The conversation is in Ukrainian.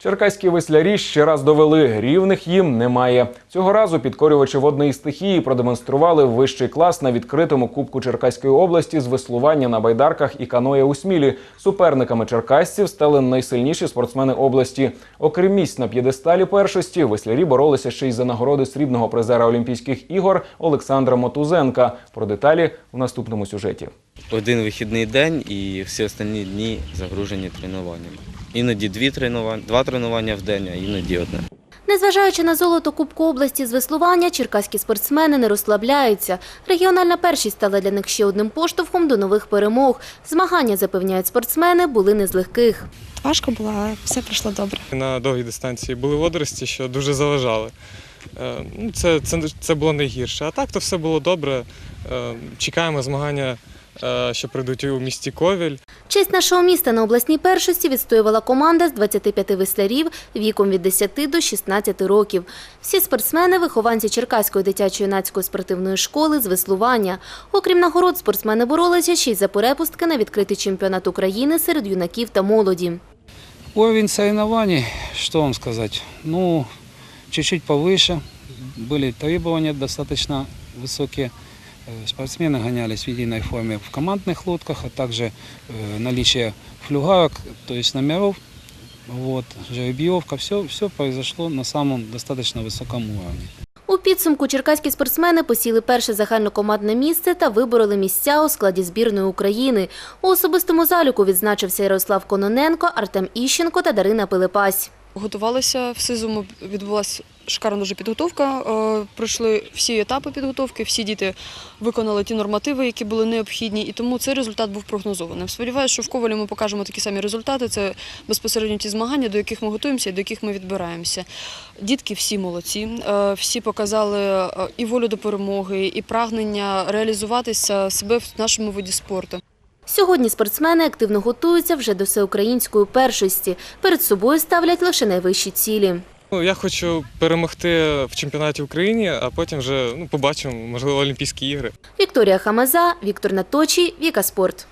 Черкаські веслярі ще раз довели, рівних їм немає. Цього разу підкорювачі водної стихії продемонстрували вищий клас на відкритому кубку Черкаської області з веслування на байдарках і каноє у смілі. Суперниками черкасців стали найсильніші спортсмени області. Окрім місць на п'єдесталі першості, веслярі боролися ще й за нагороди срібного призера Олімпійських ігор Олександра Мотузенка. Про деталі в наступному сюжеті. Один вихідний день і всі останні дні загружені тренуваннями. Іноді дві тренування, два тренування в день, а іноді одне. Незважаючи на золото Кубку області з веслування, черкаські спортсмени не розслабляються. Регіональна першість стала для них ще одним поштовхом до нових перемог. Змагання, запевняють спортсмени, були не з легких. Важко було, але все пройшло добре. На довгій дистанції були водорості, що дуже заважали. Е, ну, Це, це, це було найгірше. А так то все було добре. Е, Чекаємо змагання, що прийдуть у місті Ковіль. Честь нашого міста на обласній першості відстоювала команда з 25 веслярів віком від 10 до 16 років. Всі спортсмени – вихованці Черкаської дитячо-юнацької спортивної школи з веслування. Окрім нагород, спортсмени боролися ще й за перепустки на відкритий чемпіонат України серед юнаків та молоді. Уровень соревнований, что вам сказать, ну, чуть-чуть повыше. Были требования достаточно высокие. Э, Спортсмены гонялись в единой форме в командных лодках, а также э, наличие флюгарок, то есть номеров, вот, жеребьевка, все, все произошло на самом достаточно высоком уровне. У підсумку черкаські спортсмени посіли перше загальнокомандне місце та вибороли місця у складі збірної України. У особистому заліку відзначився Ярослав Кононенко, Артем Іщенко та Дарина Пилипась. Готувалися в СИЗУ, відбулася шикарна дуже підготовка. Е, Пройшли всі етапи підготовки, всі діти виконали ті нормативи, які були необхідні, і тому цей результат був прогнозованим. Сподіваюся, що в Ковалі ми покажемо такі самі результати. Це безпосередньо ті змагання, до яких ми готуємося і до яких ми відбираємося. Дітки всі молодці, е, всі показали е, і волю до перемоги, і прагнення реалізуватися себе в нашому виді спорту. Сьогодні спортсмени активно готуються вже до всеукраїнської першості. Перед собою ставлять лише найвищі цілі. Ну, я хочу перемогти в чемпіонаті України, а потім вже ну, побачимо, можливо, Олімпійські ігри. Вікторія Хамаза, Віктор Наточій, Віка Спорт.